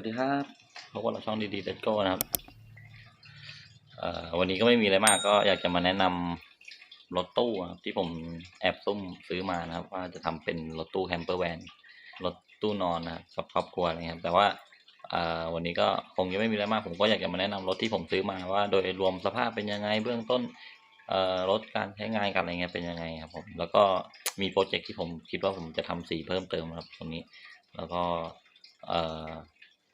วัสดีครับพบกับเราช่องดีๆเ e ตโก้นะครับวันนี้ก็ไม่มีอะไรมาก ก็อยากจะมาแนะนำรถตู้นะครับที่ผมแอบซุ่มซื้อมานะครับ ว่าจะทำเป็นรถตู้แคมเปอร์แวนรถตู้นอนนะครับกับครอบครัวอะไรเงี้ยครับแต่ว่าวันนี้ก็คงยังไม่มีอะไรมาก ผมก็อยากจะมาแนะนำรถที่ผมซื้อมาว่า โดยรวมสภาพเป็นยังไงเบื้องต้นรถการใช้งานกันอะไรเงี้ยเป็นยังไงครับผมแล้วก็มีโปรเจกต์ที่ผมคิดว่าผมจะทำสีเพิ่มเติมครับตรงนี้ แล้วก็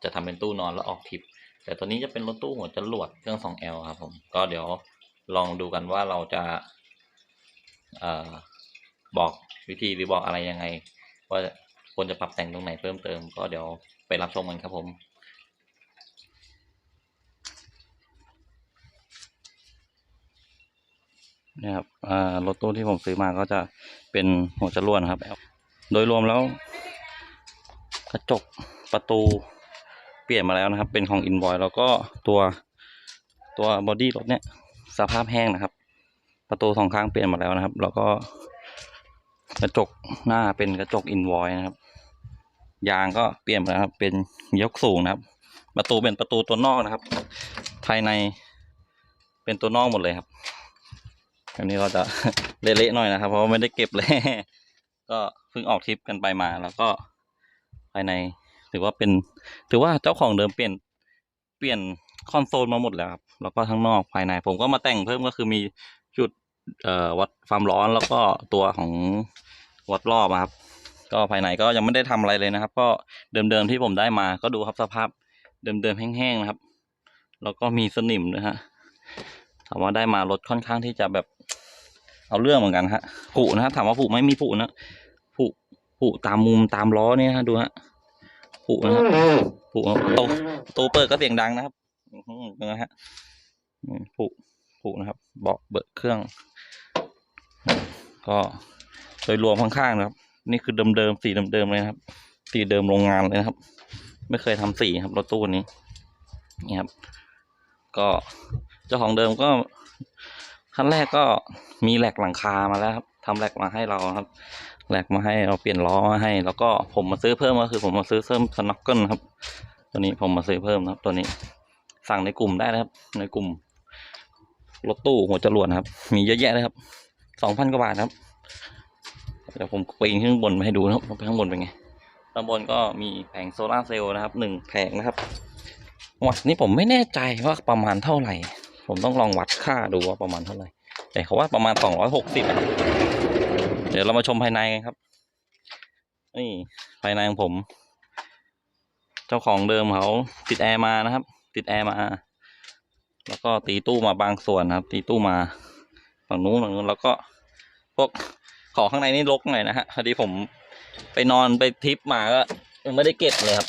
จะทำเป็นตู้นอนแล้วออกทิป แต่ตัวนี้จะเป็นรถตู้หัวจรวดเครื่อง 2L ครับผม ก็เดี๋ยวลองดูกันว่าเราจะเอบอกวิธีหรือบอกอะไรยังไง ว่าควรจะปรับแต่งตรงไหนเพิ่มเติม ก็เดี๋ยวไปรับชมกันครับผมนี่ครับรถตู้ที่ผมซื้อมาก็จะเป็นหัวจรวดครับ โดยรวมแล้ว กระจกประตู เปลี่ยนมาแล้วนะครับ เป็นของ Invoice แล้วก็ตัวตัวบอดี้รถเนี่ยสภาพแห้งนะครับ ประตูสองข้างเปลี่ยนมาแล้วนะครับ แล้วก็กระจกหน้าเป็นกระจก Invoice นะครับ ยางก็เปลี่ยนมาแล้วครับ เป็นยกสูงนะครับ ประตูเป็นประตูตัวนอกนะครับ ภายในเป็นตัวนอกหมดเลยครับอันนี้ก็จะเละๆหน่อยนะครับ เพราะไม่ได้เก็บเลย ก็เพิ่งออกทริปกันไปมาแล้วก็ภายใน ถือว่าเป็นถือว่าเจ้าของเดิมเปลี่ยนเปลี่ยนคอนโซลมาหมดแล้วครับแล้วก็ทั้งนอกภายใน ผมก็มาแต่งเพิ่มก็คือมีจุดเอ่อวัดความร้อนแล้วก็ตัวของวัดรอบครับ ก็ภายในก็ยังไม่ได้ทำอะไรเลยนะครับ ก็เดิมๆที่ผมได้มาก็ดูครับสภาพเดิมๆแห้งๆนะครับ แล้วก็มีสนิมนะฮะถามว่าได้มารถค่อนข้างที่จะแบบเอาเรื่องเหมือนกันฮะผุนะฮะถามว่าผุไม่มีผุนะผุผุตามมุมตามล้อเนี่ยฮะดูฮะ ผุนะครับผุโตโตเปิดก็เสียงดังนะครับนะฮะผุผุนะครับ เบาะเบิดเครื่อง ก็โดยรวมข้างๆนะครับ นี่คือเดิมๆสีเดิมๆเลยนะครับ สีเดิมโรงงานเลยนะครับ ไม่เคยทำสีครับรถตู้นี้นี่ครับ ก็เจ้าของเดิมก็ขั้นแรกก็มีแหลกหลังคามาแล้วครับทำแหลกมาให้เราครับ แหลกมาให้เราเปลี่ยนล้อมาให้ แล้วก็ผมมาซื้อเพิ่มก็คือผมมาซื้อเพิ่มสน็อกเกิลครับ ตัวนี้ผมมาซื้อเพิ่มนะครับ ตัวนี้สั่งในกลุ่มได้นะครับ ในกลุ่มรถตู้หัวจรวดครับ มีเยอะแยะเลยครับสองพันกว่าบาทครับเดี๋ยวผมปีนขึ้นข้างบนมาให้ดูนะครับว่าข้างบนเป็นไงข้างบนก็มีแผงโซลาร์เซลล์นะครับหนึ่งแผงนะครับวัดนี่ผมไม่แน่ใจว่าประมาณเท่าไหร่ ผมต้องลองวัดค่าดูว่าประมาณเท่าไหร่ แต่เขาว่าประมาณสองร้อยหกสิบ เดี๋ยวเรามาชมภายในกันครับ นี่ภายในของผม เจ้าของเดิมเขาติดแอร์มานะครับ ติดแอร์มา แล้วก็ตีตู้มาบางส่วนนะครับ ตีตู้มาฝั่งนู้นฝั่งนู้นแล้วก็พวกของข้างในนี่รกหน่อยนะฮะพอดีผมไปนอนไปทริปมาก็ยังไม่ได้เก็บเลยครับ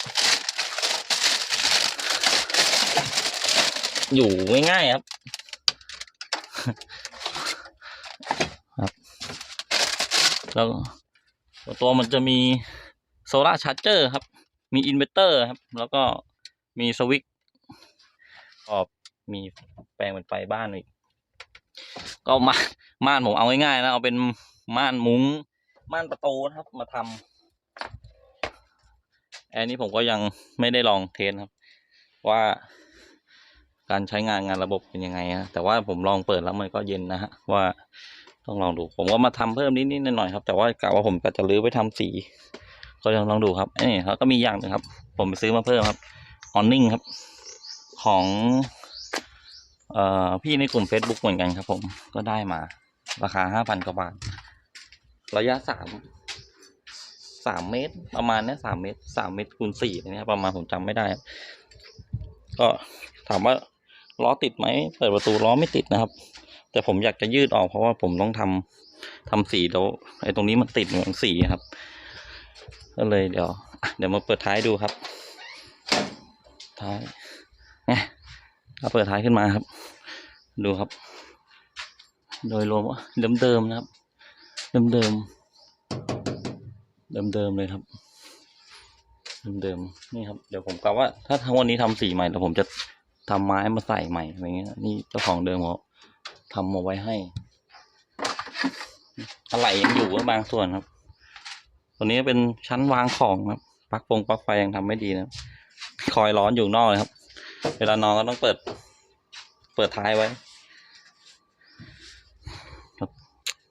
อยู่ง่ายๆครับ แล้วตัวมันจะมีโซลาร์ชาร์เจอร์ครับ มีอินเวอร์เตอร์ครับ แล้วก็มีสวิตช์ก็มีแปลงเป็นไฟบ้านอีก ก็ม่านม่านผมเอาง่ายๆนะ เอาเป็นม่านมุ้งม่านประตูนะครับ มาทำแอนนี้ผมก็ยังไม่ได้ลองเทสครับ ว่าการใช้งานงานระบบเป็นยังไงนะแต่ว่าผมลองเปิดแล้วมันก็เย็นนะฮะว่า ต้องลองดู ผมก็มาทำเพิ่มนิดๆหน่อยครับ แต่ว่ากะว่าผมก็จะรื้อไปทำสี ก็ยังลองดูครับนี่แล้วก็มีอย่างหนึ่งครับ ผมไปซื้อมาเพิ่มครับออนนิ่งครับ ของเอ่อพี่ในกลุ่ม Facebook เหมือนกันครับผมก็ได้มา ราคาห้าพันกว่าบาท ระยะสามสามเมตร ประมาณนี้สามเมตรสามเมตรคูณสี่นี่ยประมาณผมจำไม่ได้ ก็ถามว่าล้อติดไหมเปิดประตูล้อไม่ติดนะครับ แต่ผมอยากจะยืดออกเพราะว่าผมต้องทำทำสีแล้วไอ้ตรงนี้มันติดเหมือนสีครับ ก็เลยเดี๋ยว เดี๋ยวมาเปิดท้ายดูครับ ท้ายเนี่ยเอาเปิดท้ายขึ้นมาครับ ดูครับ โดยรวมว่าเดิมๆนะครับ เดิมๆเดิมๆเลยครับเดิมๆนี่ครับเดี๋ยวผมกะว่าถ้าทั้งวันนี้ทำสีใหม่เดี๋ยวผมจะทำไม้มาใส่ใหม่อะไรเงี้ยนี่เจ้าของเดิมเขา ทำมาไว้ให้อะไรยังอยู่บางส่วนครับ ตัวนี้เป็นชั้นวางของครับปลั๊กฟงปลั๊กไฟยังทำไม่ดีนะคอยร้อนอยู่นอกเลยครับ เวลานอนก็ต้องเปิด เปิดท้ายไว้ครับ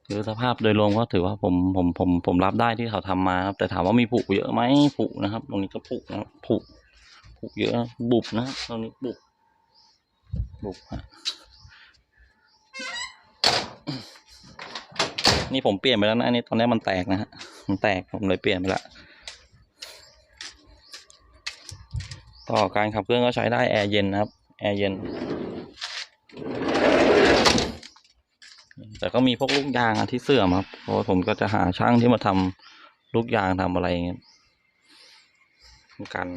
คือสภาพโดยรวมก็ถือว่าผมผมผมผมรับได้ที่เขาทำมาครับ แต่ถามว่ามีผุเยอะไหมผุนะครับ ตรงนี้ก็ผุนะครับผุผุเยอะบุบนะตรงนี้บุบบุบฮะ นี่ผมเปลี่ยนไปแล้วนะอันนี้ตอนนี้มันแตกนะฮะมันแตกผมเลยเปลี่ยนไปละต่อการขับเครื่องก็ใช้ได้แอร์เย็นนะครับแอร์เย็น แต่ก็มีพวกลูกยางอที่เสื่อมครับเพราะผมก็จะหาช่างที่มาทำลูกยางทำอะไรอย่างเงี้ยกัน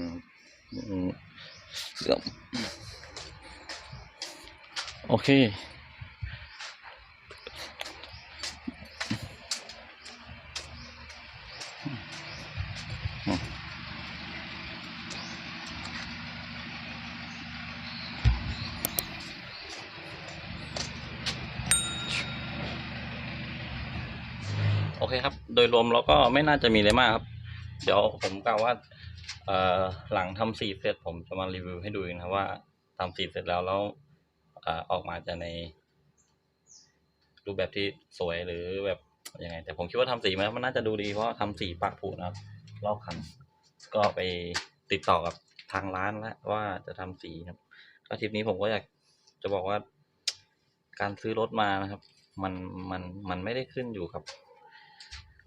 เสื่อมโอเค โอเคครับ โดยรวมเราก็ไม่น่าจะมีอะไรมากครับ เดี๋ยวผมกล่าวว่าหลังทำสีเสร็จผมจะมารีวิวให้ดูนะครับว่าทำสีเสร็จแล้วแล้วอออกมาจะใน รูปแบบที่สวยหรือแบบยังไง แต่ผมคิดว่าทำสีมันมันน่าจะดูดีเพราะทำสีปากผุนะครับ รอบคัน ก็ไปติดต่อกับทางร้านแล้วว่าจะทำสีครับ ก็ทริปนี้ผมก็อยากจะบอกว่า การซื้อรถมานะครับ มันมันมันไม่ได้ขึ้นอยู่กับ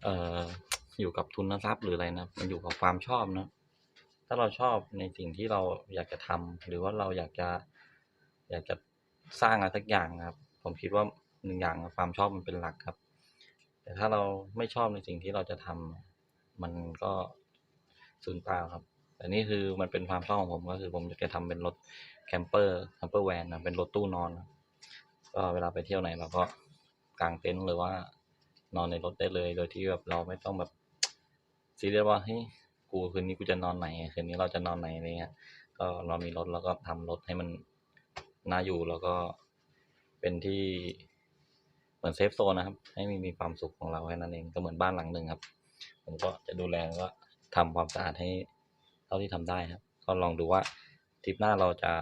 เอ่ออยู่กับทุนทรัพย์หรืออะไรนะ มันอยู่กับความชอบนะ ถ้าเราชอบในสิ่งที่เราอยากจะทำหรือว่าเราอยากจะ อยากจะสร้างอะไรสักอย่างครับ ผมคิดว่าหนึ่งอย่างความชอบมันเป็นหลักครับ แต่ถ้าเราไม่ชอบในสิ่งที่เราจะทำ มันก็สูญเปล่าครับ แต่นี่คือมันเป็นความชอบของผมก็คือผมจะทำเป็นรถแคมเปอร์แคมเปอร์แวนนะเป็นรถตู้นอนก็เวลาไปเที่ยวไหนเราก็กางเต็นท์หรือว่านอนในรถได้เลย โดยที่แบบเราไม่ต้องแบบซีเรียสว่าเฮ้ยกูคืนนี้กูจะนอนไหนคืนนี้เราจะนอนไหนอะไรเงี้ยก็เรามีรถแล้วก็ทำรถให้มันน่าอยู่แล้วก็เป็นที่เหมือนเซฟโซนนะครับ ให้มีมีความสุขของเราแค่นั้นเองก็เหมือนบ้านหลังหนึ่งครับ ผมก็จะดูแลวก็ทำความสะอาดให้เท่าที่ทำได้ครับ ก็ลองดูว่าทริปหน้าเราจะ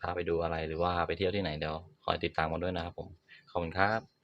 พาไปดูอะไรหรือว่าไปเที่ยวที่ไหนเดี๋ยวคอยติดตามกันด้วยนะครับผม ขอบคุณครับ